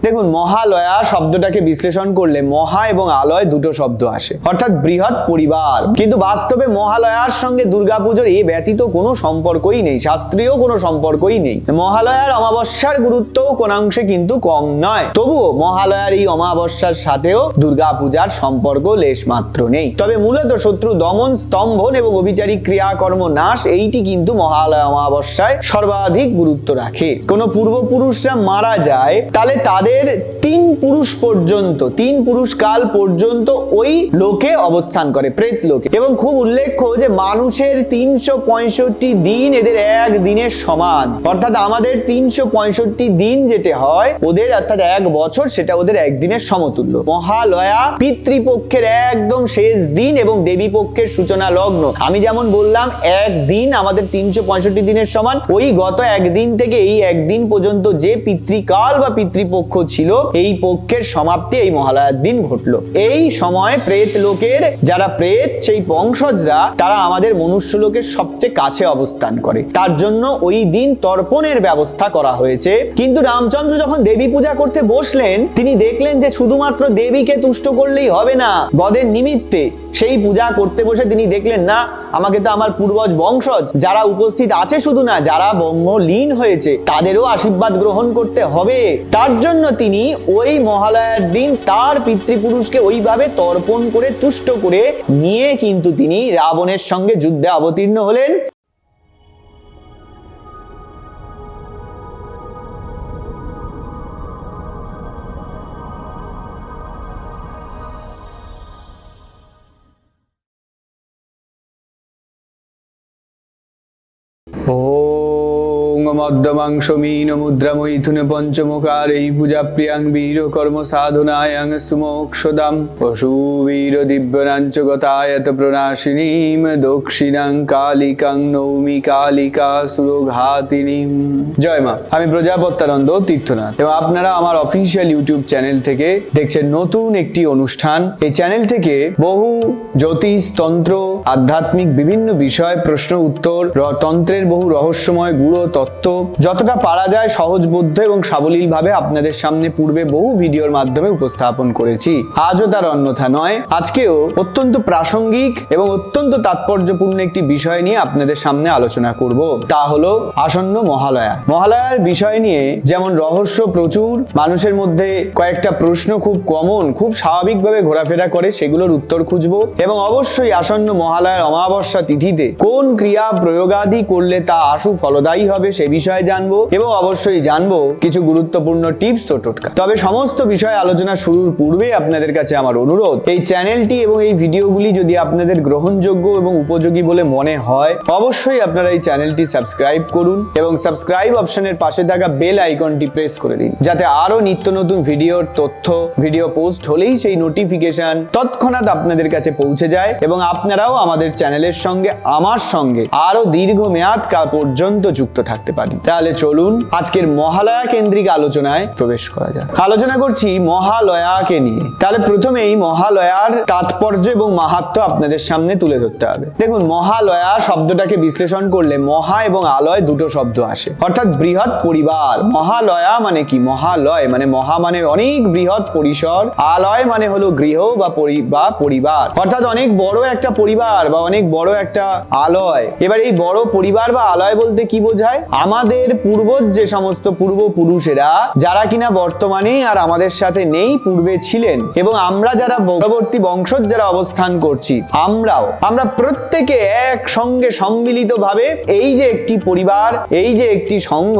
দেখুন, মহালয়া শব্দটাকে বিশ্লেষণ করলে মহা এবং আলয় দুটো শব্দ আসে। অর্থাৎ বৃহৎ পরিবার। কিন্তু বাস্তবে মহালয়ার সঙ্গে দুর্গাপুজোর এ ব্যতীত কোনো সম্পর্কই নেই। শাস্ত্রীয় কোনো সম্পর্কই নেই। মহালয়ার অমাবস্যার গুরুত্বও কোনাংশে কিন্তু কম নয়। তবুও মহালয়ার এই অমাবস্যার সাথেও দুর্গাপূজার সম্পর্ক লেশ মাত্র নেই। তবে মূলত শত্রু দমন, স্তম্ভন এবং অবিচারিক ক্রিয়াকর্ম নাশ, এইটি কিন্তু মহালয়া অমাবস্যায় সর্বাধিক গুরুত্ব রাখে। কোনো পূর্বপুরুষরা মারা যায়, তাহলে তাদের তিন পুরুষ পর্যন্ত, তিন পুরুষ কাল পর্যন্ত ওই লোকে অবস্থান করে, প্রেত লোকে। এবং খুব উল্লেখ্য যে মানুষের তিনশো পঁয়ষট্টি দিন এদের এক দিনের সমান। অর্থাৎ আমাদের তিনশো পঁয়ষট্টি দিন যেটা হয়, ওদের অর্থাৎ এক বছর, সেটা ওদের একদিনের সমতুল্য। মহালয়া পিতৃপক্ষের একদম শেষ দিন এবং দেবী পক্ষের সূচনা লগ্ন। আমি যেমন বললাম একদিন আমাদের তিনশো পঁয়ষট্টি দিনের সমান। ওই গত একদিন থেকে এই একদিন পর্যন্ত যে পিতৃকাল বা পিতৃপক্ষ ছিল, এই পক্ষের সমাপ্তি এই মহালয়ার দিন ঘটলো। এই সময় প্রেত লোকের, যারা প্রেত, সেই বংশজরা, তারা আমাদের মনুষ্য লোকের সবচেয়ে কাছে অবস্থান করে। তার জন্য ওই দিন তর্পণের ব্যবস্থা করা হয়েছে। কিন্তু রামচন্দ্র যখন দেবী পূজা করতে বসলেন, তিনি দেখলেন যে শুধুমাত্র দেবীকে তুষ্ট করলেই হবে না, বদের নিমিত্তে সেই পূজা করতে বসে তিনি দেখলেন, না, আমাকে তো আমার পূর্বজ বংশজ, যারা উপস্থিত আছে শুধু না, যারা ব্রহ্মলীন হয়েছে, তাদেরও আশীর্বাদ গ্রহণ করতে হবে। তার জন্য তিনি ওই মহালয়ার দিন তার পিতৃপুরুষকে ওইভাবে তর্পণ করে তুষ্ট করে নিয়ে কিন্তু তিনি রাবণের সঙ্গে যুদ্ধে অবতীর্ণ হলেন। ওং মদ্যমাংস মীন মুদ্রা মৈথুন পঞ্চমকার এই পূজা প্রিয়াং বীর কর্ম সাধনায়াং সুমোক্ষদাম। পশু বীর দিব্যনাঞ্চ গতায়ত প্রণাশিনীম দক্ষিণাং কালিকাং নৌমি কালিকা সুরঘাতিনীম। জয় মা, আমি প্রজাপত্যানন্দ তীর্থনাথ। এবং আপনারা আমার অফিসিয়াল ইউটিউব চ্যানেল থেকে দেখছেন নতুন একটি অনুষ্ঠান। এই চ্যানেল থেকে বহু জ্যোতিষ, তন্ত্র, আধ্যাত্মিক বিভিন্ন বিষয়, প্রশ্ন, উত্তর তন্ত্রের বহু রহস্যময় গুড়, তত্ত্ব যতটা পারা যায় সহজবোধ্য এবং সাবলীল ভাবে আপনাদের সামনে পূর্বে বহু ভিডিওর মাধ্যমে উপস্থাপন করেছি। আজও তার অন্যথা নয়। আজকেও অত্যন্ত প্রাসঙ্গিক এবং অত্যন্ত তাৎপর্যপূর্ণ একটি বিষয় নিয়ে আপনাদের সামনে আলোচনা করব। তা হলো আসন্ন মহালয়া। মহালয়ার বিষয় নিয়ে যেমন রহস্য প্রচুর, মানুষের মধ্যে কয়েকটা প্রশ্ন খুব কমন, খুব স্বাভাবিকভাবে ঘোরাফেরা করে, সেগুলোর উত্তর খুঁজবো এবং অবশ্যই আসন্ন মহালয়ার অমাবস্যা তিথিতে কোন ক্রিয়া প্রয়োগাদি করলে তা আশু ফলদায়ী হবে সে বিষয়ে জানব এবং অবশ্যই জানব কিছু গুরুত্বপূর্ণ টিপস ও টোটকা। তবে সমস্ত বিষয় আলোচনা শুরুর পূর্বে আপনাদের কাছে আমার অনুরোধ, এই চ্যানেলটি এবং এই ভিডিওগুলি যদি আপনাদের গ্রহণযোগ্য এবং উপযোগী বলে মনে হয়, অবশ্যই আপনারা এই চ্যানেলটি সাবস্ক্রাইব করুন এবং সাবস্ক্রাইব অপশনের পাশে থাকা বেল আইকনটি প্রেস করে দিন, যাতে আরও নিত্য নতুন ভিডিওর তথ্য, ভিডিও পোস্ট হলেই সেই নোটিফিকেশন তৎক্ষণাৎ আপনাদের কাছে পৌঁছে যায় এবং আপনারাও আমাদের চ্যানেলের সঙ্গে, আমার সঙ্গে আরও দীর্ঘ মেয়াদ পর্যন্ত যুক্ত থাকতে পারেন। তাহলে চলুন আজকের মহালয়া কেন্দ্রিক আলোচনায় প্রবেশ করা যাক। আলোচনা করছি মহালয়াকে নিয়ে। তাহলে প্রথমেই মহালয়ার তাৎপর্য এবং মাহাত্ম আপনাদের সামনে তুলে ধরতে হবে। দেখুন, মহালয়া শব্দটাকে বিশ্লেষণ করলে মহা এবং আলয় দুটো শব্দ আসে। অর্থাৎ বৃহৎ পরিবার। মহালয়া মানে কি? মহালয় মানে মহা মানে অনেক বৃহৎ পরিসর। আলয় মানে হলো গৃহ বা পরি- বা পরিবার। অর্থাৎ অনেক বড় একটা পরিবার বা অনেক বড় একটা আলয়। এবার এই বড় পরিবার বা আলয় বলতে কি বোঝায়? আমাদের পূর্বজ যে সমস্ত পূর্বপুরুষেরা, যারা কিনা বর্তমানে আর আমাদের সাথে নেই, পূর্বে ছিলেন এবং আমরা যারা পরবর্তী বংশজ যারা অবস্থান করছি, আমরাও, আমরা প্রত্যেকে একসঙ্গে সম্মিলিত ভাবে এই যে একটি পরিবার, এই যে একটি সংঘ,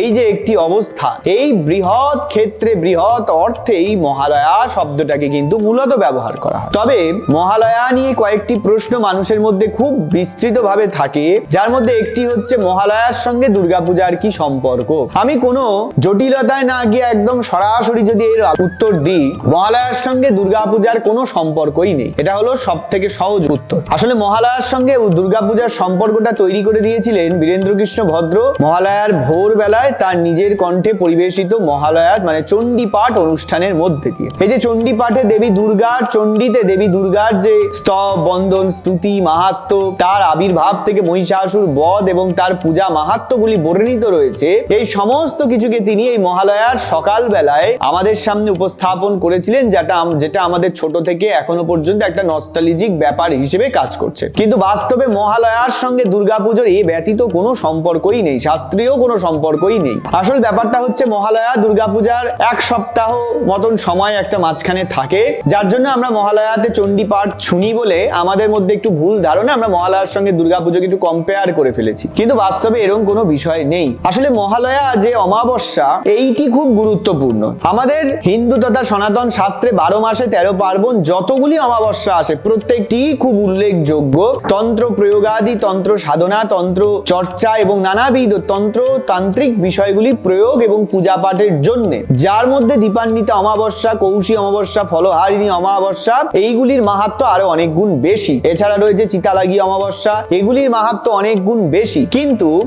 এই যে একটি অবস্থা, এই বৃহৎ ক্ষেত্রে, বৃহৎ অর্থে এই মহালয়া শব্দটাকে কিন্তু মূলত ব্যবহার করা হয়। তবে মহালয়া নিয়ে কয়েকটি প্রশ্ন মানুষের মধ্যে খুব বিস্তৃতভাবে থাকে, যার মধ্যে একটি হচ্ছে মহালয়ার সঙ্গে দুর্গাপূজার কি সম্পর্ক? আমি কোনো জটিলতায় না গিয়ে একদম সরাসরি যদি এর উত্তর দিই, মহালয়ার সঙ্গে দুর্গাপূজার কোনো সম্পর্কই নেই। এটা হলো সব থেকে সহজ উত্তর। আসলে মহালয়ার সঙ্গে দুর্গাপূজার সম্পর্কটা তৈরি করে দিয়েছিলেন বীরেন্দ্র কৃষ্ণ ভদ্র। মহালয়ার ভোরবেলায় তার নিজের কণ্ঠে পরিবেশিত মহালয়া মানে চণ্ডী পাঠ অনুষ্ঠানের মধ্যে দিয়ে। এই যে চণ্ডী পাঠে দেবী দুর্গার চণ্ডীতে দেবী দুর্গার যে স্তব, বন্দন, স্তুতি, মাহাত্ম, তার আবির্ভাব থেকে মহিষাসুর বধ এবং তার পূজা মাহাত্মগুলি যেগুলি বর্ণিত রয়েছে, এই সমস্ত কিছুকে তিনি এই মহালয়ার সকাল বেলায় আমাদের সামনে উপস্থাপন করেছিলেন, যেটা যেটা আমাদের ছোট থেকে এখনও পর্যন্ত একটা নস্টালিজিক ব্যাপার হিসেবে কাজ করছে। কিন্তু বাস্তবে মহালয়ার সঙ্গে দুর্গাপুজোর এই ব্যতীত কোনো সম্পর্কই নেই, শাস্ত্রীয় কোনো সম্পর্কই নেই। আসল ব্যাপারটা হচ্ছে মহালয়া দুর্গাপূজার এক সপ্তাহ মতন সময় একটা মাঝখানে থাকে, যার জন্য আমরা মহালয়াতে চণ্ডী পাঠ শুনি বলে আমাদের মধ্যে একটু ভুল ধারণা আমরা মহালয়ার সঙ্গে দুর্গাপুজোকে একটু কম্পেয়ার করে ফেলেছি। কিন্তু বাস্তবে এরকম কোনো বিষয় নেই। আসলে মহালয়া যে অমাবস্যা, এইটি খুব গুরুত্বপূর্ণ। আমাদের হিন্দু তথা সনাতন শাস্ত্রে বারো মাসে তেরো পার্বণ যতগুলি অমাবস্যা আসে, প্রত্যেকটি খুব উল্লেখযোগ্য। তন্ত্র প্রয়োগাদি, তন্ত্র সাধনা, তন্ত্র চর্চা এবং নানাবিধ তন্ত্র তান্ত্রিক বিষয়গুলি প্রয়োগ এবং পূজা পাঠের জন্য। যার মধ্যে দীপান্বিতা অমাবস্যা, কৌশী অমাবস্যা, ফলহারিণী অমাবস্যা, এইগুলির মাহাত্ম আরও অনেক গুণ বেশি। এছাড়া রয়েছে চিতালাগি অমাবস্যা, এগুলির মাহাত্ম অনেক গুণ বেশি। কিন্তু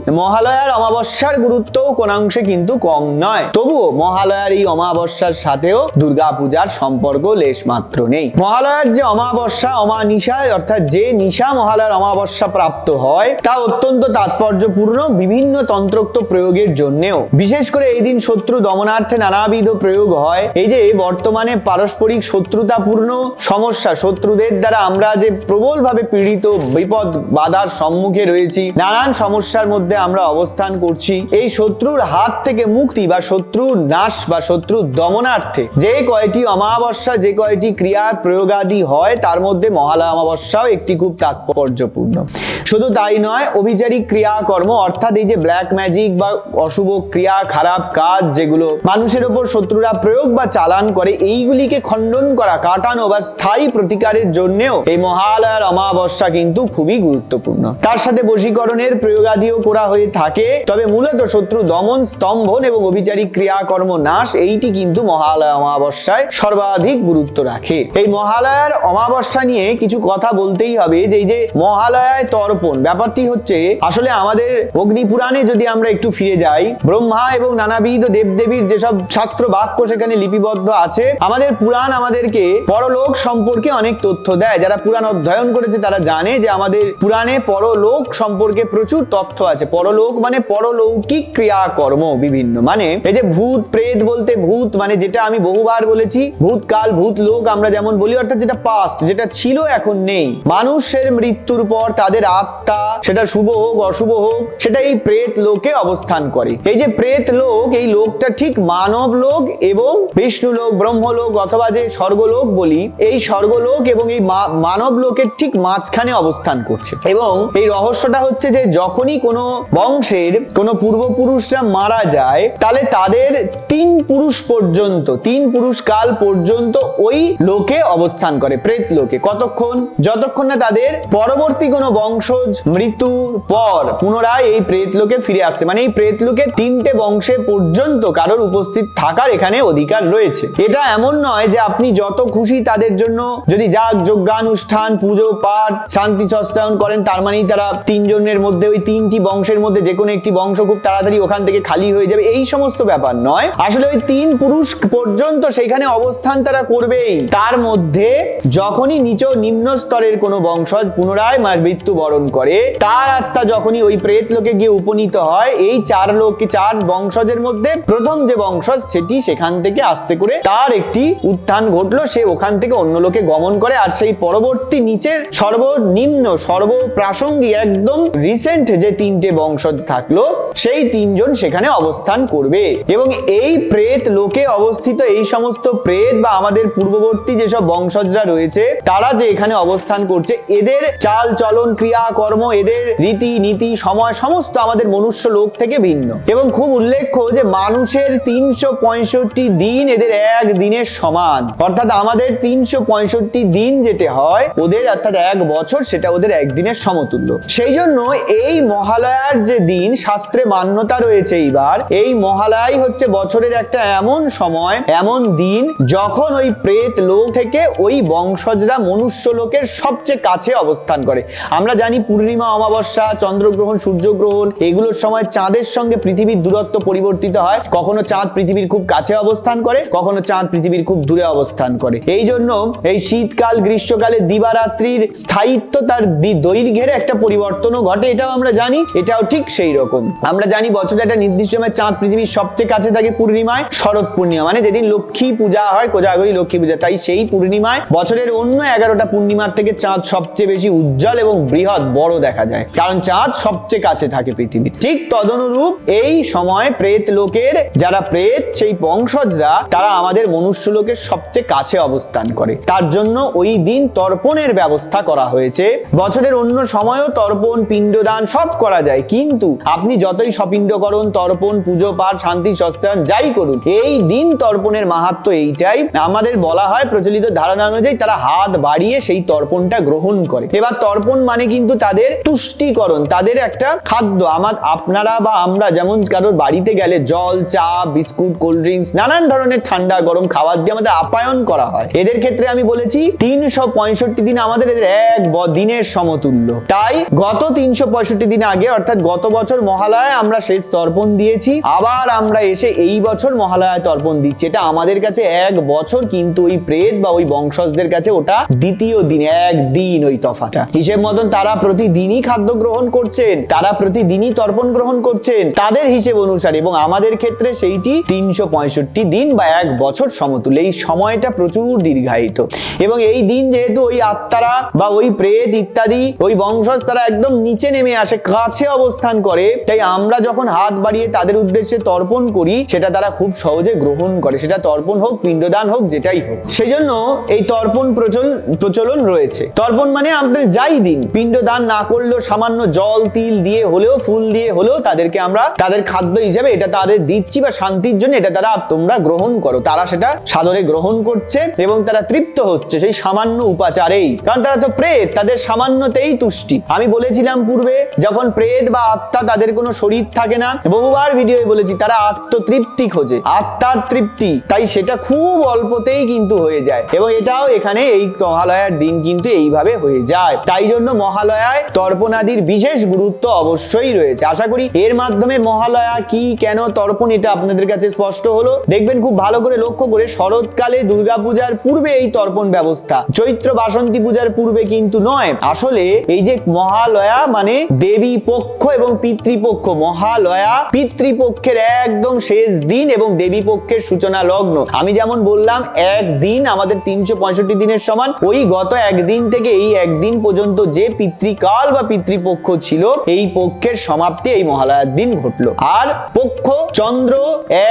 মহালয়ার অমাবস্যার গুরুত্বও কোনাংশে কিন্তু কম নয়। তবুও মহালয়ার এই অমাবস্যার সাথেও দুর্গা পূজার সম্পর্ক লেশ মাত্র নেই। মহালয়ার যে অমাবস্যা অমানিশা অর্থাৎ যে নিশা মহালয়ার অমাবস্যা প্রাপ্ত হয়, তা অত্যন্ত তাৎপর্যপূর্ণ বিভিন্ন তন্ত্রোক্ত প্রয়োগের জন্যেও। বিশেষ করে এই দিন শত্রু দমনার্থে নানাবিধ প্রয়োগ হয়। এই যে বর্তমানে পারস্পরিক শত্রুতাপূর্ণ সমস্যা, শত্রুদের দ্বারা আমরা যে প্রবলভাবে পীড়িত, বিপদ বাধার সম্মুখে রয়েছি, নানান সমস্যার মধ্যে আমরা অবস্থান করছি। এই শত্রুর হাত থেকে মুক্তি বা শত্রুর নাশ বা শত্রু দমনার্থে। যে কয়টি অমাবস্যা, যে কয়টি ক্রিয়ার প্রয়োগাদি হয়, তার মধ্যে মহালয়া অমাবস্যাও একটি খুব তাৎপর্যপূর্ণ। শুধু তাই নয় অভিচারিক ক্রিয়াকর্ম, অর্থাৎ এই যে ব্ল্যাক ম্যাজিক বা অশুভ ক্রিয়া, খারাপ কাজ যেগুলো মানুষের ওপর শত্রুরা প্রয়োগ বা চালান করে, এইগুলিকে খণ্ডন করা, কাটানো বা স্থায়ী প্রতিকারের জন্যেও এই মহালয়ার অমাবস্যা কিন্তু খুবই গুরুত্বপূর্ণ। তার সাথে বশীকরণের প্রয়োগাদিও করা হয়ে থাকে। তবে মূলত শত্রু দমন, স্তম্ভন এবং অভিচারিক ক্রিয়াকর্ম নাশ, এইটি কিন্তু মহালয়া অমাবস্যায় সর্বাধিক গুরুত্ব রাখে। এই মহালয়ার অমাবস্যা নিয়ে কিছু কথা বলতেই হবে, যে যে মহালয়ায় তর্পণ, ব্যাপারটি হচ্ছে আসলে আমাদের অগ্নি পুরাণে যদি আমরা একটু ফিরে যাই, ব্রহ্মা এবং নানাবিধ দেবদেবীর যেসব শাস্ত্র বাক্য সেখানে লিপিবদ্ধ আছে, আমাদের পুরাণ আমাদেরকে পরলোক সম্পর্কে অনেক তথ্য দেয়। যারা পুরাণ অধ্যয়ন করেছে তারা জানে যে আমাদের পুরাণে পরলোক সম্পর্কে প্রচুর তথ্য আছে। পরলোক মানে পরলৌকিক ক্রিয়াকর্ম বিভিন্ন। মানে এই যে ভূত, প্রেত বলতে ভূত মানে যেটা আমি বহুবার বলেছি, ভূতকাল ভূত লোক আমরা যেমন বলি, অর্থাৎ যেটা পাস্ট যেটা ছিল, এখন নেই। মানুষের মৃত্যুর পর তাদের আত্মা, সেটা শুভ হোক, অশুভ হোক সেটা এই প্রেত লোকে অবস্থান করে। এই যে প্রেত লোক, এই লোকটা ঠিক মানব লোক এবং বিষ্ণু লোক, ব্রহ্মলোক অথবা যে স্বর্গলোক বলি, এই স্বর্গলোক এবং এই মানব লোকের ঠিক মাঝখানে অবস্থান করছে। এবং এই রহস্যটা হচ্ছে যে যখনই কোনো বংশের কোনো পূর্বপুরুষরা মারা যায়, তাহলে তাদের তিন পুরুষ পর্যন্ত, তিন পুরুষ কাল পর্যন্ত ওই লোকে অবস্থান করে, প্রেত লোকে। কতক্ষণ? যতক্ষণ না তাদের পরবর্তী কোনো বংশজ মৃত্যুর পর পুনরায় এই প্রেত লোকে ফিরে আসছে মানে এই প্রেত লোকে তিনটে বংশে পর্যন্ত কারোর উপস্থিত থাকার এখানে অধিকার রয়েছে। এটা এমন নয় যে আপনি যত খুশি তাদের জন্য যদি যাগ, যজ্ঞানুষ্ঠান, পুজো, পাঠ, শান্তি, সস্তায়ন করেন, তার মানেই তারা তিনজনের মধ্যে, ওই তিনটি বংশের মধ্যে যে কোনো একটি বংশ খুব তাড়াতাড়ি ওখান থেকে খালি হয়ে যাবে। এই সমস্ত ব্যাপার নয়। আসলে ওই তিন পুরুষ পর্যন্ত সেখানে অবস্থান তারা করবেই। তার মধ্যে যখনই নিচ নিম্ন স্তরের কোনো বংশজ পুনরায় মার মৃত্যু বরণ করে, তার আত্মা যখনই ওই প্রেত লোকে গিয়ে উপনীত হয়, এই চার লোক চার বংশজের মধ্যে প্রথম যে বংশজ সেটি সেখান থেকে আস্তে করে তার একটি উত্থান ঘটলো। সে ওখান থেকে অন্য লোকে গমন করে আর সেই পরবর্তী নিচের সর্বনিম্ন, সর্বপ্রাসঙ্গিক একদম রিসেন্ট যে তিনটে বংশজ থাকল, সেই তিনজন সেখানে অবস্থান করবে। এবং এই প্রেত লোকে অবস্থিত এই সমস্ত প্রেত বা আমাদের পূর্ববর্তী যেসব বংশজরা রয়েছে, তারা যে এখানে অবস্থান করছে, এদের চাল চলন, ক্রিয়া কর্ম, এদের রীতি, নীতি, সময়, সমস্ত আমাদের মনুষ্য লোক থেকে ভিন্ন। এবং খুব উল্লেখ্য যে মানুষের তিনশো পঁয়ষট্টি দিন এদের এক দিনের সমান। অর্থাৎ আমাদের তিনশো পঁয়ষট্টি দিন যেটা হয়, ওদের অর্থাৎ এক বছর সেটা ওদের একদিনের সমতুল্য। সেই জন্য এই মহালয়ার যে দিন শাস্ত্রে মান্যতা রয়েছে এইবার। এই মহালয় হচ্ছে বছরের একটা এমন সময়, এমন দিন যখন ওই প্রেত লোক থেকে ওই বংশজরা মনুষ্য লোকের সবচেয়ে কাছে অবস্থান করে। আমরা জানি পূর্ণিমা, অমাবস্যা, চন্দ্রগ্রহণ, সূর্যগ্রহণ, এগুলোর সময় চাঁদের সঙ্গে পৃথিবীর দূরত্ব পরিবর্তিত হয়। কখনো চাঁদ পৃথিবীর খুব কাছে অবস্থান করে, কখনো চাঁদ পৃথিবীর খুব দূরে অবস্থান করে। এই জন্য এই শীতকাল, গ্রীষ্মকালে দিবারাত্রির স্থায়িত্ব তার দৈর্ঘ্যের একটা পরিবর্তনও ঘটে, এটাও আমরা জানি, এটাও ঠিক সেই রকম আমরা জানি বছরে একটা নির্দিষ্ট সময় চাঁদ পৃথিবীর সবচেয়ে কাছে থাকে পূর্ণিমায় শরৎ পূর্ণিমা মানে যেদিন লক্ষ্মী পূজা হয়, কোজাগরী লক্ষ্মী পূজা। তাই সেই পূর্ণিমায় বছরের অন্য এগারোটা পূর্ণিমার থেকে চাঁদ সবচেয়ে বেশি উজ্জ্বল এবং বৃহৎ, বড় দেখা যায়। কারণ চাঁদ সবচেয়ে কাছে থাকে পৃথিবীর। ঠিক তদনুরূপ এই সময় প্রেত লোকের, যারা প্রেত, সেই বংশজরা, তারা আমাদের মনুষ্য লোকের সবচেয়ে কাছে অবস্থান করে। তার জন্য ওই দিন তর্পণের ব্যবস্থা করা হয়েছে। বছরের অন্য সময়ও তর্পণ, পিণ্ডদান সব করা যায়। কিন্তু আপনি যতই সপিণ্ডকরণ তর্পণ, পুজো পাঠ, শান্তি সস্তায়ন যাই করুন, এই দিন তর্পণের মাহাত্ম এইটাই। আমাদের বলা হয় প্রচলিত ধারণা অনুযায়ী তারা হাত বাড়িয়ে সেই তর্পণটা গ্রহণ করে। এবার তর্পণ মানে কিন্তু তাদের তুষ্টিকরণ, তাদের একটা খাদ্য। আমার আপনারা বা আমরা যেমন কারোর বাড়িতে গেলে জল, চা, বিস্কুট, কোল্ড ড্রিঙ্কস, নানান ধরনের ঠান্ডা, গরম খাবার দিয়ে আমাদের আপ্যায়ন করা হয়। এদের ক্ষেত্রে আমি বলেছি, তিনশো পঁয়ষট্টি দিন আমাদের এদের এক দিনের সমতুল্য। তাই গত তিনশো পঁয়ষট্টি দিন আগে, অর্থাৎ গত বছর মহালয়ায় আমরা শেষ তর্পণ দিয়েছি। আবার আমরা এসে এই বছর মহালয়ায় তর্পণ দিচ্ছি। এটা আমাদের কাছে এক বছর, কিন্তু ওই প্রেত বা ওই বংশজদের কাছে ওটা দ্বিতীয় দিন, এক দিন ওই তফাটা হিসেব মতন তারা প্রতিদিনই খাদ্য গ্রহণ করছেন, তারা প্রতিদিনই তর্পণ গ্রহণ করছেন। তাদের হিসেব অনুসারে এবং আমাদের ক্ষেত্রে সেইটি তিনশো পঁয়ষট্টি দিন বা এক বছর সমতুল এই সময়টা প্রচুর দীর্ঘায়িত। এবং এই দিন যেহেতু ওই আত্মারা বা ওই প্রেত ইত্যাদি, ওই বংশজ তারা একদম নিচে নেমে আসে, কাছে অবস্থান করে তাই আমরা যখন হাত বাড়িয়ে তাদের উদ্দেশ্যে তর্পণ করি, সেটা তারা খুব সহজে গ্রহণ করে। সেটা তর্পণ হোক, পিণ্ডদান হোক, যেটাই হোক। সেই জন্য এই তর্পণ প্রচল প্রচলন রয়েছে। তর্পণ মানে আপনার যাই দিন, পিণ্ডদান না করলেও সামান্য জল, তিল দিয়ে হলেও, ফুল দিয়ে হলেও তাদেরকে আমরা তাদের খাদ্য হিসেবে এটা তাদের দিচ্ছি বা শান্তির জন্য এটা তারা তোমরা গ্রহণ করো। তারা সেটা সাদরে গ্রহণ করছে এবং তারা তৃপ্ত হচ্ছে সেই সামান্য উপাচারেই। কারণ তারা তো প্রেত, তাদের সামান্যতেই তুষ্টি। আমি বলেছিলাম পূর্বে, যখন প্রেত বা আত্মা তাদের কোনো শরীর থাকে না। বহুবার ভিডিওয়ে বলেছি, তারা আত্মতৃপ্তি খোঁজে। আত্মার তৃপ্তি, তাই সেটা খুব অল্পতেই কিন্তু হয়ে যায়। এবং এটাও এখানে এই মহালয়ার দিন কিন্তু এইভাবে হয়ে যায়। তাই জন্য মহালয়ায় তর্পণাদির বিশেষ গুরুত্ব অবশ্যই রয়েছে। আশা করি এর মাধ্যমে মহালয়া কি, কেন তর্পণ, এটা আপনাদের কাছে স্পষ্ট হলো। দেখবেন খুব ভালো করে লক্ষ্য করে শরৎকালে দুর্গাপূজার পূর্বে এই তর্পণ ব্যবস্থা। চৈত্র বাসন্তী পূজার পূর্বে কিন্তু নয়। আসলে এই যে মহালয়া মানে দেবী পক্ষ এবং পিতৃপক্ষ, মহালয়া, পিতৃপক্ষের একদম শেষ দিন এবং দেবী পক্ষের সূচনা লগ্ন। আমি যেমন বললাম একদিন আমাদের তিনশো পঁয়ষট্টি দিনের সমান। ওই গত একদিন থেকে এই একদিন পর্যন্ত যে পিতৃকাল বা পিতৃপক্ষ ছিল, এই পক্ষের সমাপ্তি এই মহালয়ার দিন ঘটলো। আর পক্ষ চন্দ্র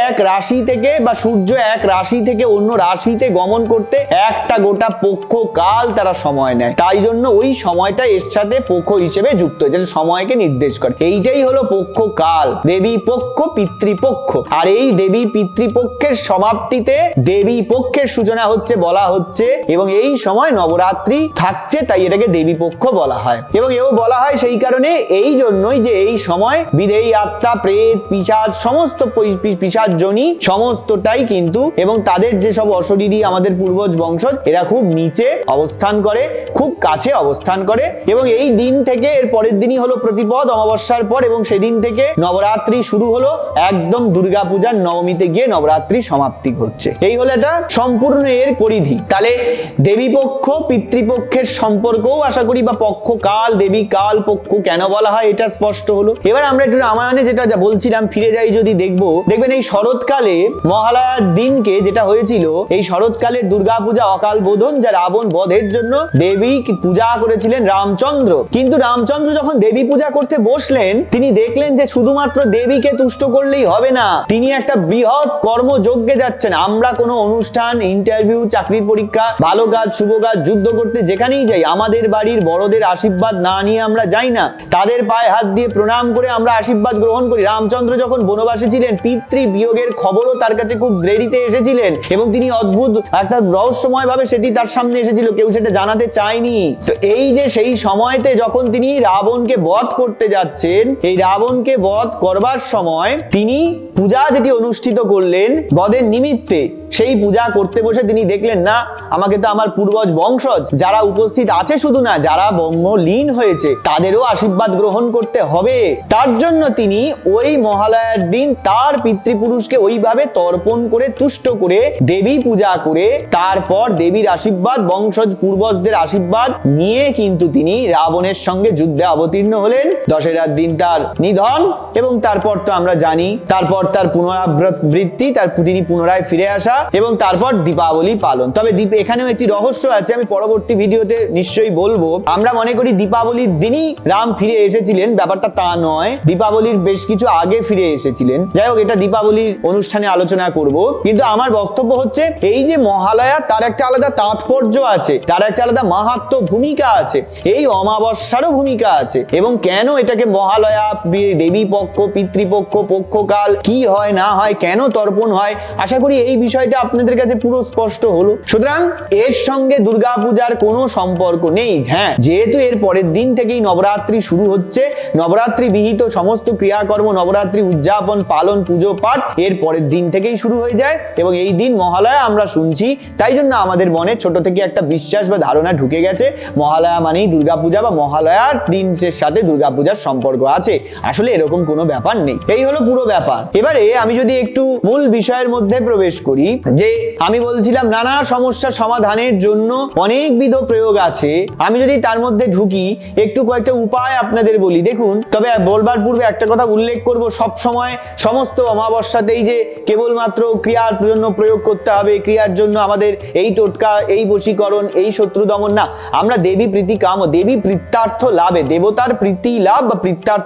এক রাশি থেকে বা সূর্য এক রাশি থেকে অন্য রাশিতে গমন করতে একটা গোটা পক্ষ কাল তারা সময় নেয়। তাই জন্য ওই সময়টা এর সাথে পক্ষ হিসেবে যুক্ত যেটা সময়কে নির্দেশ করে। এইটাই হলো পক্ষ কাল, দেবী পক্ষ পিতৃপক্ষ আর এই দেবী পিতৃপক্ষের সমাপ্তিতে দেবী পক্ষের সূচনা হচ্ছে, বলা হচ্ছে, এবং এই সময় নবরাত্রি থাকছে, তাই এটাকে দেবী পক্ষ বলা হয়। এবং এও বলা হয় সেই কারণে এই জন্যই যে এই সময় বিদেয়ী আত্মা, প্রেত পিসাজ সমস্ত পি- পি- জনি সমস্তটাই কিন্তু, এবং তাদের যে সব অশরীরী আমাদের পূর্বজ বংশজ, এরা খুব নিচে অবস্থান করে, খুব কাছে অবস্থান করে, এবং এই দিন থেকে এর পরের দিনই হলো প্রতিপদ অমাবস্যার পর এবং সেদিন থেকে নবরাত্রি শুরু হলো। একদম দুর্গাপূজার নবমীতে গিয়ে নবরাত্রি সমাপ্তি ঘটছে। এই হলো এটা সম্পূর্ণ এর পরিধি। তাহলে দেবী পক্ষ পিতৃপক্ষের সম্পর্কও আশা করি বা পক্ষ কাল, দেবী কাল, পক্ষ কেন বলা হয় এটা স্পষ্ট হলো। এবার আমরা একটু রামায়ণে যেটা যা বলছিলাম, ফিরে যাই যদি দেখব। দেখবেন এই শরৎকালে মহালয়ার দিনকে যেটা হয়েছিল, এই শরৎকালের দুর্গাপূজা অকাল বোধন যা রাবণ বধের জন্য দেবী পূজা করেছিলেন রামচন্দ্র। কিন্তু রামচন্দ্র যখন দেবী পূজা করতে বসলেন তিনি দেখলেন যে শুধুমাত্র দেবীকে তুষ্ট করলেই হবে না, তিনি একটা বৃহৎ কর্মযজ্ঞে যাচ্ছেন। আমরা কোনো অনুষ্ঠান ইন্টারভিউ চাকরির পরীক্ষা, ভালো কাজ, শুভ কাজ, যুদ্ধ করতে যেখানেই যাই, আমাদের বাড়ির বড়দের আশীর্বাদ না নিয়ে আমরা যাই না। তাদের পায়ে হাত দিয়ে প্রণাম করে আমরা আশীর্বাদ গ্রহণ করি। রামচন্দ্র যখন বনবাসী ছিলেন পিতৃ বিয়োগের খবরও তার কাছে খুব দেরিতে এসেছিলেন এবং তিনি অদ্ভুত একটা রহস্যময় ভাবে সেটি তার সামনে এসেছিল, কেউ সেটা জানাতে চায়নি। তো এই যে সেই সময়তে যখন তিনি রাবণকে বধ করতে যাচ্ছেন এই রাবণকে বধ করবার সময় তিনি পূজা যেটি অনুষ্ঠিত করলেন, বধের নিমিত্তে সেই পূজা করতে বসে তিনি দেখলেন, না, আমাকে তো আমার পূর্বজ বংশজ, যারা উপস্থিত আছে শুধু না, যারা ব্রহ্মলীন হয়েছে, তাদেরও আশীর্বাদ গ্রহণ করতে হবে। তার জন্য তিনি ওই মহালয়ার দিন তার পিতৃপুরুষকে ওইভাবে তর্পণ করে, তুষ্ট করে দেবী পূজা করে, তারপর দেবীর আশীর্বাদ, বংশজ পূর্বজদের আশীর্বাদ নিয়ে কিন্তু তিনি রাবণের সঙ্গে যুদ্ধে অবতীর্ণ হলেন। দশেরার দিন তার নিধন এবং তারপর তো আমরা জানি, তারপর তার পুনরাবৃত্তি, তার তিনি পুনরায় ফিরে আসা এবং তারপর দীপাবলি পালন। তবে দীপ, এখানেও একটি রহস্য আছে, আমি পরবর্তী ভিডিওতে নিশ্চয়ই বলব। আমরা মনে করি দীপাবলির দিনই রাম ফিরে এসেছিলেন, ব্যাপারটা তা নয়। দীপাবলির বেশ কিছু আগে ফিরে এসেছিলেন। যাই হোক, এটা দীপাবলির অনুষ্ঠানে আলোচনা করব। কিন্তু আমার বক্তব্য হচ্ছে, এই যে মহালয়া, তার একটা আলাদা তাৎপর্য আছে, তার একটা আলাদা মাহাত্ম ভূমিকা আছে, এই অমাবস্যারও ভূমিকা আছে। এবং কেন এটাকে মহালয়া বি- দেবী পক্ষ, পিতৃপক্ষ, পক্ষকাল, কি হয়, না হয়, কেন তর্পণ হয়, আশা করি এই বিষয়টা আপনাদের কাছে পুরো স্পষ্ট হলো। সুতরাং এর সঙ্গে দুর্গাপূজার কোনো সম্পর্ক নেই হ্যাঁ। যেহেতু এর পরের দিন থেকেই নবরাত্রি শুরু হচ্ছে, নবরাত্রি বিহিত সমস্ত ক্রিয়াকর্ম, নবরাত্রি উদযাপন, পালন, পুজো, পাঠ এর পরের দিন থেকেই শুরু হয়ে যায় এবং এই দিন মহালয়া আমরা শুনছি। তাই জন্য আমাদের মনে ছোট থেকে একটা বিশ্বাস বা ধারণা ঢুকে গেছে। মহালয়া মানেই দুর্গাপূজা বা মহালয়ার দিনের সাথে দুর্গাপূজার সম্পর্ক আছে। আসলে এরকম কোনো ব্যাপার নেই। এই হলো পুরো ব্যাপার। এবারে আমি যদি একটু মূল বিষয়ের মধ্যে প্রবেশ করি, যে আমি বলছিলাম নানা সমস্যা সমাধানের জন্য অনেকবিধ প্রয়োগ আছে। আমি যদি তার মধ্যে ঢুকি, একটু কয়েকটা উপায় আপনাদের বলি। দেখুন, তবে বলবার পূর্বে একটা কথা উল্লেখ করব। সব সময় সমস্ত অমাবস্যাতেই যে কেবলমাত্র ক্রিয়ার জন্য প্রয়োগ করতে হবে, ক্রিয়ার জন্য আমাদের এই টোটকা, এই বশীকরণ, এই শত্রু দমন না। আমরা দেবী প্রীতি কাম দেবী প্রীত্যার্থ লাভে, দেবতার প্রীতি লাভ বা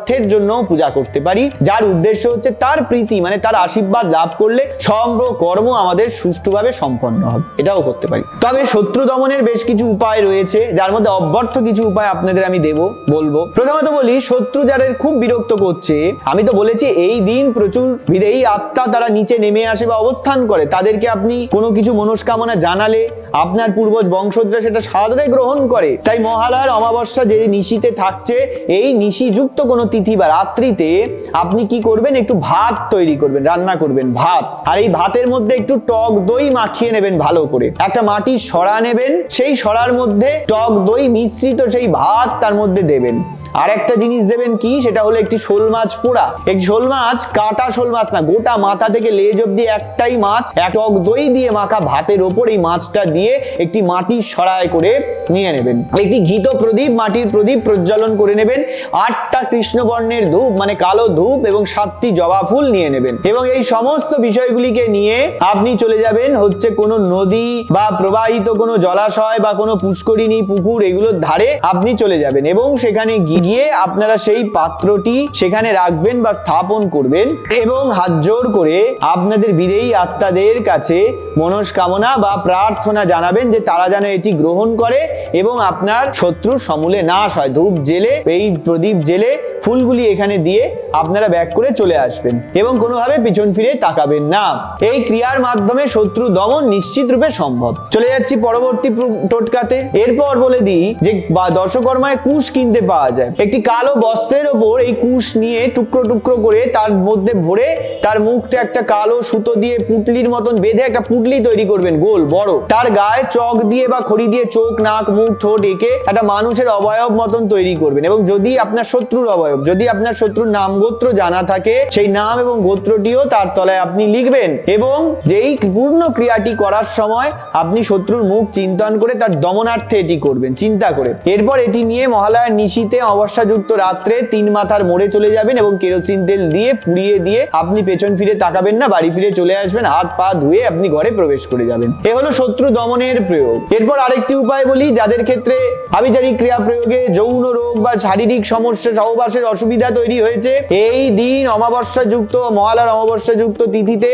প্রীত্যার্থের জন্য পূজা করতে পারি। যার উদ্দেশ্য হচ্ছে তার প্রীতি মানে তার আশীর্বাদ লাভ করলে সমগ্র কর্ম আমাদের সুষ্ঠুভাবে সম্পন্ন হবে। এটাও করতে পারি। তবে শত্রু দমনের বেশ কিছু উপায় রয়েছে, যার মধ্যে অব্যর্থ কিছু উপায় আপনাদের আমি দেব, বলব। প্রথমত বলি, শত্রু যাদের খুব বিরক্ত করছে, আমি তো বলেছি এই দিন প্রচুর বিদেয়ী আত্মা তারা নিচে নেমে আসে বা অবস্থান করে, তাদেরকে আপনি কোনো কিছু মনস্কামনা জানালে আপনার পূর্বজ বংশজরা সেটা সাদরে গ্রহণ করে। তাই মহালয়ার অমাবস্যা যে নিশিতে থাকছে, এই নিশিযুক্ত কোনো তিথি বা রাত্রিতে আপনি কি করবেন? একটু ভাত তৈরি করবেন, রান্না করবেন, ভাত। আর এই ভাতের মধ্যে একটু টক দই মাখিয়ে নেবেন ভালো করে। একটা মাটির সরা নেবেন, সেই সরার মধ্যে টক দই মিশ্রিত সেই ভাত তার মধ্যে দেবেন। আর একটা জিনিস দেবেন কি? সেটা হলো একটি শোল মাছ পোড়া। একটি শোল মাছ কাটা শোল মাছ না, গোটা মাথা থেকে লেজ অব্দি একটাই মাছ, এক টক দই দিয়ে মাখা ভাতের ওপর এই মাছটা দিয়ে একটি মাটির সরায় করে নিয়ে নেবেন। একটি ঘিত প্রদীপ, মাটির প্রদীপ প্রজ্বলন করে নেবেন। আটটা কৃষ্ণবর্ণের ধূপ মানে কালো ধূপ এবং সাতটি জবা ফুল নিয়ে নেবেন। এবং এই সমস্ত বিষয়গুলিকে নিয়ে আপনি চলে যাবেন হচ্ছে কোনো নদী বা প্রবাহিত কোনো জলাশয় বা কোনো পুষ্করিণী, পুকুর, এগুলোর ধারে আপনি চলে যাবেন এবং সেখানে গিয়ে আপনারা সেই পাত্রটি সেখানে রাখবেন বা স্থাপন করবেন এবং হাত জোর করে আপনাদের বিদেয়ী আত্মাদের কাছে মনস্কামনা বা প্রার্থনা জানাবেন যে তারা যেন এটি গ্রহণ করে এবং আপনার শত্রুর সমূলে নাশ হয়। ধূপ জেলে, এই প্রদীপ জেলে ফুলগুলি এখানে দিয়ে আপনারা ব্যাক করে চলে আসবেন এবং কোনোভাবে পিছন ফিরে তাকাবেন না। এই ক্রিয়ার মাধ্যমে শত্রু দমন নিশ্চিত রূপে সম্ভব। চলে যাচ্ছি পরবর্তী টোটকাতে। এরপর বলে দিই যে, বা দশকর্মায় কুশ কিনতে পাওয়া যায়। একটি কালো বস্ত্রের ওপর এই কুশ নিয়ে টুকরো টুকরো করে তার মধ্যে ভরে তার মুখটা একটা কালো সুতো দিয়ে পুটলির মতন বেঁধে একটা পুটলি তৈরি করবেন, গোল, বড়। তার গায়ে চক দিয়ে বা খড়ি দিয়ে চোখ, নাক, মুখ, ঠোঁট এঁকে একটা মানুষের অবয়ব মতন তৈরি করবেন এবং যদি আপনার শত্রুর অবয়ব যদি আপনার শত্রুর নাম গোত্র জানা থাকে, সেই নাম এবং গোত্রটিও তার তলায় আপনি লিখবেন এবং যেই পূর্ণ ক্রিয়াটি করার সময় আপনি শত্রুর মুখ চিন্তন করে তার দমনার্থে এটি করবেন, চিন্তা করে। এরপর এটি নিয়ে মহালয়ার নিশিতে অবস্যাযুক্ত রাত্রে তিন মাথার মোড়ে চলে যাবেন এবং কেরোসিন তেল দিয়ে পুড়িয়ে দিয়ে আপনি পেছন ফিরে তাকাবেন না, বাড়ি ফিরে চলে আসবেন, হাত পা ধুয়ে আপনি ঘরে প্রবেশ করে যাবেন। এ হলো শত্রু দমনের প্রয়োগ। এরপর আরেকটি উপায় বলি, যাদের ক্ষেত্রে আবিচারিক ক্রিয়া প্রয়োগে যৌন রোগ বা শারীরিক সমস্যা সহবাসের অসুবিধা তৈরি হয়েছে। এই দিন অমাবস্যা যুক্ত মহালয়ার অমাবস্যা যুক্ত তিথিতে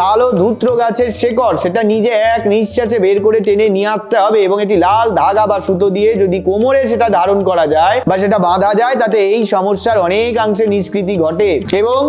কালো ধূত্র গাছের শেকড়, সেটা নিজে এক নিঃশ্বাসে বের করে টেনে নিয়ে আসতে হবে এবং এটি লাল ধাগা বা সুতো দিয়ে যদি কোমরে সেটা ধারণ করা যায় বা সেটা বাঁধা যায়, তাতে এই সমস্যার অনেকাংশে নিষ্কৃতি ঘটে এবং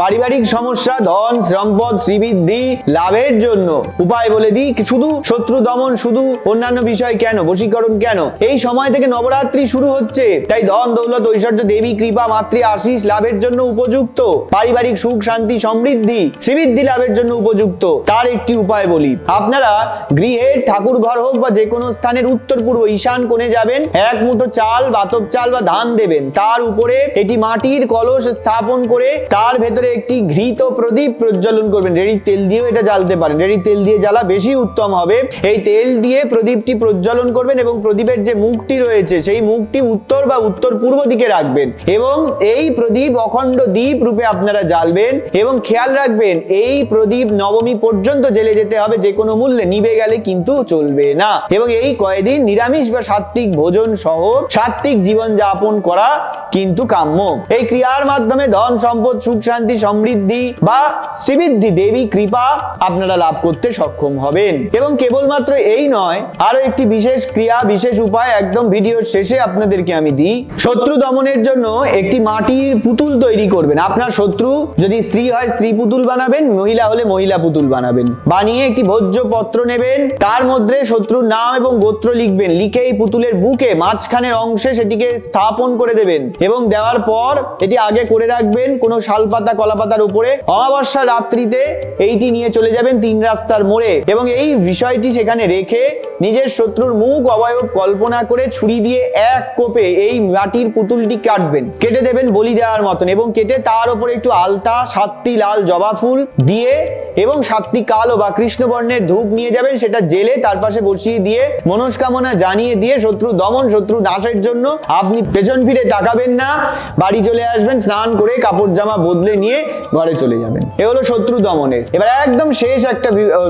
পারিবারিক সমস্যা, ধন, সম্পদ, শ্রীবৃদ্ধি লাভের জন্য উপায় বলে দিই। শুধু শত্রু দমন, শুধু অন্যান্য বিষয় কেন? বশীকরণ কেন? এই সময় থেকে নবরাত্রি শুরু হচ্ছে, তাই ধন দৌলত ঐশ্বর্য দেবী কৃপা মাতৃ আশিস লাভের জন্য উপযুক্ত। পারিবারিক সুখ, শান্তি, সমৃদ্ধি, শ্রীবৃদ্ধি লাভের জন্য উপযুক্ত। তার একটি উপায় বলি। আপনারা গৃহের ঠাকুর ঘর হোক বা যে কোনো স্থানের উত্তর পূর্ব ঈশান কোণে যাবেন, এক মুঠো চাল বাতব চাল বা ধান দেবেন। তার উপরে এটি মাটির কলস স্থাপন করে তার ভেতরে একটি ঘৃত প্রদীপ প্রজ্বলন করবেন। রেড়ির তেল দিয়েও এটা জ্বালতে পারেন। রেড়ির তেল দিয়ে জ্বালা বেশি উত্তম হবে। এই তেল দিয়ে প্রদীপটি প্রজ্বলন করবেন এবং প্রদীপের যে মুখটি রয়েছে, সেই মুখটি উত্তর বা উত্তর পূর্ব দিকে রাখবেন এবং এই প্রদীপ অখণ্ড দ্বীপ রূপে আপনারা জ্বালবেন এবং খেয়াল রাখবেন এই প্রদীপ নবমী পর্যন্ত জেলে যেতে হবে, যে কোনো মূল্যে নিবে গেলে কিন্তু চলবে না। এবং এই কয়েকদিন নিরামিষ বা সাত্বিক ভোজন সহ সাত্বিক জীবন যাপন করা কিন্তু কাম্য। এই ক্রিয়ার মাধ্যমে ধন সম্পদ, সুখ শান্তি, সমৃদ্ধি বা শ্রীবৃদ্ধি দেবী কৃপা আপনারা লাভ করতে সক্ষম হবেন। এবং কেবলমাত্র এই নয় আরও একটি বিশেষ ক্রিয়া, বিশেষ উপায় একদম ভিডিওর শেষে আপনাদেরকে আমি দিই। শত্রু দমনের জন্য একটি মাটির পুতুল তৈরি করবেন। আপনার শত্রু যদি স্ত্রী হয়, স্ত্রী পুতুল বানাবেন, মহিলা হলে মহিলা পুতুল বানাবেন। বানিয়ে একটি ভোজ্য পত্র নেবেন, তার মধ্যে শত্রুর নাম এবং গোত্র লিখবেন। লিখে এই পুতুলের বুকে মাঝখানের অংশে সেটিকে স্থাপন করে দেবেন এবং দেওয়ার পর এটি আগে করে রাখবেন কোনো শালপাতা, কলাপাতার উপরে। অমাবস্যা রাত্রিতে এইটি নিয়ে চলে যাবেন তিন রাস্তার মোড়ে এবং এই বিষয়টি সেখানে রেখে নিজের শত্রুর মুখ অবয়ব কল্পনা করে ছুরি দিয়ে এক কোপে এই মাটির পুতুলটি কাটবেন। কেটে দেবেন বলি দেওয়ার মতন এবং কেটে তার উপরে একটু আলতা, সাতটি লাল জবা ফুল দিয়ে এবং সাতটি কালো বা কৃষ্ণবর্ণের ধূপ নিয়ে যাবেন, সেটা জেলে তার পাশে বসিয়ে দিয়ে মনস্কামনা জানিয়ে দিয়ে শত্রু দমন, শত্রু নাশের জন্য আপনি পেছন ফিরে তাকাবেন না, বাড়ি চলে আসবেন, স্নান করে কাপড় জামা বদলে নিয়ে ঘরে চলে যাবেন। এ হলো শত্রু দমনের। এবার একদম শেষ একটা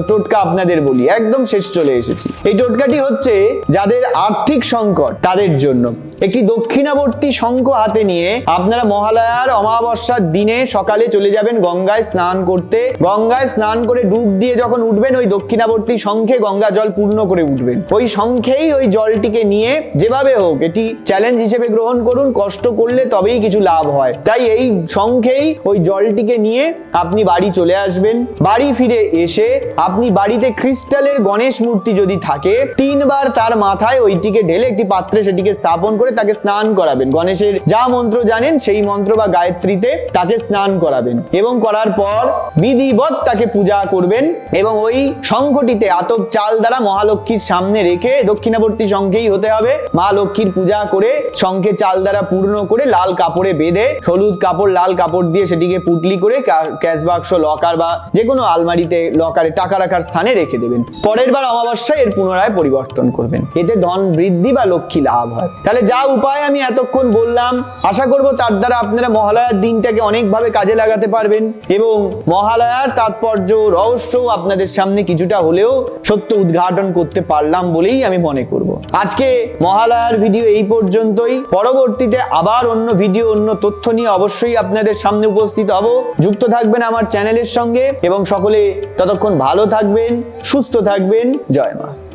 টোটকা আপনাদের বলি, একদম শেষ চলে এসেছি। এই টোটকাটি হচ্ছে যাদের আর্থিক সংকট তাদের জন্য। একটি দক্ষিণাবর্তী শঙ্খ হাতে নিয়ে আপনারা মহালয়ার অমাবস্যার দিনে সকালে চলে যাবেন গঙ্গায় স্নান করতে। গঙ্গায় স্নান করে ডুব দিয়ে যখন উঠবেন, ওই দক্ষিণাবর্তী শঙ্খে গঙ্গা জল পূর্ণ করে উঠবেন। ওই শঙ্খেই ওই জলটিকে নিয়ে যেভাবে হোক এটি চ্যালেঞ্জ হিসেবে গ্রহণ করুন, কষ্ট করলে তবেই কিছু লাভ হয়। তাই এই শঙ্খেই ওই জলটিকে নিয়ে আপনি বাড়ি চলে আসবেন। বাড়ি ফিরে এসে আপনি বাড়িতে ক্রিস্টালের গণেশ মূর্তি যদি থাকে তিনবার তার মাথায় ওইটিকে ঢেলে একটি পাত্রে সেটিকে স্থাপন করে তাকে স্নান করাবেন। গণেশের যা মন্ত্র জানেন, সেই মন্ত্র বা গায়ত্রীতে তাকে স্নান করাবেন এবং করার পর বিধিবৎ তাকে পূজা করবেন এবং ওই শঙ্খটিতে আতপ চাল দ্বারা মহালক্ষ্মীর সামনে রেখে দক্ষিণাবর্তী শঙ্খেই হতে হবে। মা লক্ষ্মীর পূজা করে শঙ্খে চাল দ্বারা পূর্ণ করে লাল কাপড়ে বেঁধে হলুদ কাপড়, লাল কাপড় দিয়ে সেটিকে পুটলি করে ক্যাশ বাক্স, লকার বা যে কোনো আলমারিতে, লকারে টাকা রাখার স্থানে রেখে দেবেন। পরের বার অমাবস্যায় এর পুনরায় পরিবর্তন করবেন। এতে ধন বৃদ্ধি বা লক্ষ্মী লাভ হয়। তাহলে যা উপায় আমি এতক্ষণ বললাম, আশা করব তার দ্বারা আপনারা মহালয়ার দিনটাকে অনেকভাবে কাজে লাগাতে পারবেন এবং মহালয়ার তাৎপর্য রহস্যও আপনাদের সামনে কিছুটা হলেও সত্য উদ্ঘাটন করতে পারলাম বলেই আমি মনে করব। আজকে মহালয়ার ভিডিও এই পর্যন্তই। পরবর্তীতে আবার অন্য ভিডিও, অন্য তথ্য নিয়ে অবশ্যই আপনাদের সামনে উপস্থিত হব। যুক্ত থাকবেন আমার চ্যানেলের সঙ্গে এবং সকলে ততক্ষণ ভালো থাকবেন, সুস্থ থাকবেন। জয় মা।